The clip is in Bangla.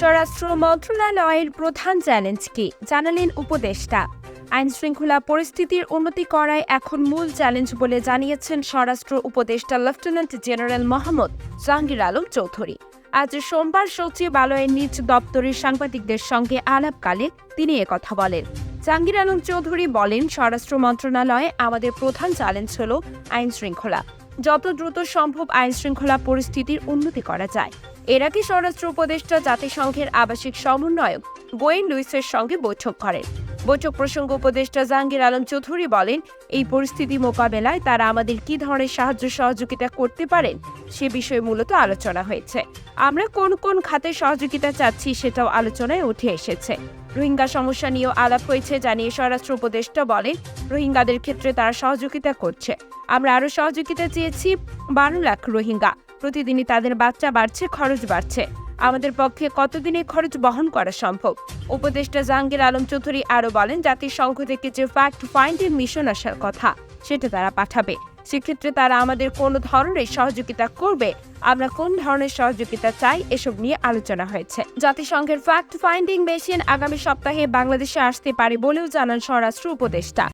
স্বরাষ্ট্র মন্ত্রণালয়ের প্রধান চ্যালেঞ্জ কি জানালেন উপদেষ্টা। আইন শৃঙ্খলা পরিস্থিতির উন্নতি করাই এখন মূল চ্যালেঞ্জ বলে জানিয়েছেন স্বরাষ্ট্র উপদেষ্টা লেফটেন্যান্ট জেনারেল মোহাম্মদ জাহাঙ্গীর আলম চৌধুরী। আজ সোমবার সচিবালয়ের নিজ দপ্তরের সাংবাদিকদের সঙ্গে আলাপকালে তিনি একথা বলেন। জাহাঙ্গীর আলম চৌধুরী বলেন, স্বরাষ্ট্র মন্ত্রণালয়ে আমাদের প্রধান চ্যালেঞ্জ হল আইন শৃঙ্খলা যত দ্রুত সম্ভব আইন শৃঙ্খলা পরিস্থিতির উন্নতি করা যায়। এর আগে স্বরাষ্ট্র উপদেষ্টা জাতিসংঘের আবাসিক সমন্বয়ক গোয়েন লুইসের সঙ্গে বৈঠক করেন। বৈঠক প্রসঙ্গ উপদেষ্টা জাহাঙ্গীর আলম চৌধুরী বলেন, এই পরিস্থিতি মোকাবেলায় তারা আমাদের কি ধরনের সাহায্য সহযোগিতা করতে পারেন সে বিষয়ে মূলত আলোচনা হয়েছে। আমরা কোন কোন খাতে সহযোগিতা চাচ্ছি সেটাও আলোচনায় উঠে এসেছে। রোহিঙ্গা সমস্যা নিয়েও আলাপ হয়েছে জানিয়ে স্বরাষ্ট্র উপদেষ্টা বলেন, রোহিঙ্গাদের ক্ষেত্রে তারা সহযোগিতা করছে। আমরা আরও সহযোগিতা চেয়েছি বারো লাখ রোহিঙ্গা। প্রতিদিনই তাদের বাচ্চা বাড়ছে, খরচ বাড়ছে। আমাদের পক্ষে কতদিনে খরচ বহন করা সম্ভব? উপদেষ্টা জাহাঙ্গীর আলম চৌধুরী আরও বলেন জাতিসংঘ থেকে যে ফ্যাক্ট ফাইন্ডিং মিশন আসার কথা, সেটা তারা পাঠাবে। সেক্ষেত্রে তারা আমাদের কোন ধরনের সহযোগিতা করবে? আমরা কোন ধরনের সহযোগিতা চাই? এসব নিয়ে আলোচনা হয়েছে। জাতিসংঘের ফ্যাক্ট ফাইন্ডিং মেশিন আগামী সপ্তাহে বাংলাদেশে আসতে পারে বলেও জানান স্বরাষ্ট্র উপদেষ্টা।